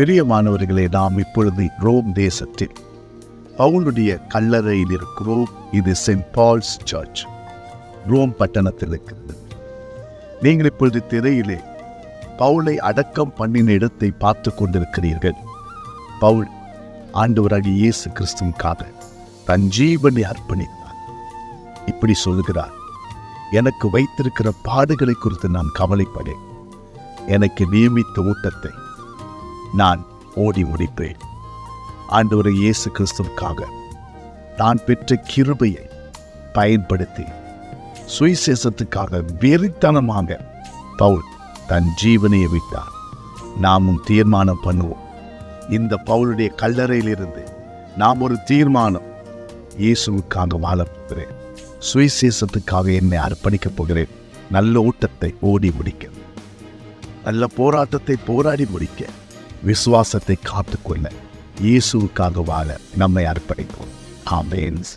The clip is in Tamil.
பிரியமானவர்களே நாம் இப்பொழுது ரோம் தேசத்தில் பவுலுடைய கல்லறையில் இருக்கிறோம். இது சென்ட் பால்ஸ் சர்ச். ரோம் பட்டணத்தில் இருக்கிறது. நீங்கள் இப்பொழுது திரையிலே பவுலை அடக்கம் பண்ணின இடத்தை பார்த்து கொண்டிருக்கிறீர்கள். பவுல் ஆண்டவராகிய இயேசு கிறிஸ்துவுக்காக தன் ஜீவனை அர்ப்பணித்தார். இப்படி சொல்கிறார் எனக்கு வைத்திருக்கிற பாடுகளை குறித்து நான் கவலைப்படேன். எனக்கு நியமித்த ஊட்டத்தை நான் ஓடி முடிப்பேன் ஆண்டவர் இயேசு கிறிஸ்துவுக்காக நான் பெற்ற கிருபையை பயன்படுத்தி சுவிசேஷத்துக்காக வெறித்தனமாக பவுல் தன் ஜீவனையை விட்டார். நாமும் தீர்மானம் பண்ணுவோம். இந்த பவுலுடைய கல்லறையிலிருந்து நாம் ஒரு தீர்மானம் இயேசுவுக்காக வாழப் போகிறேன். சுவிசேஷத்துக்காக என்னை அர்ப்பணிக்கப் போகிறேன். நல்ல ஓட்டத்தை ஓடி முடிக்க நல்ல போராட்டத்தை போராடி முடிக்க விசுவாசத்தை காத்துக்கொள்ள இயேசுவுக்காக வாழ நம்மை அர்ப்பணிப்போம். ஆமேன்ஸ்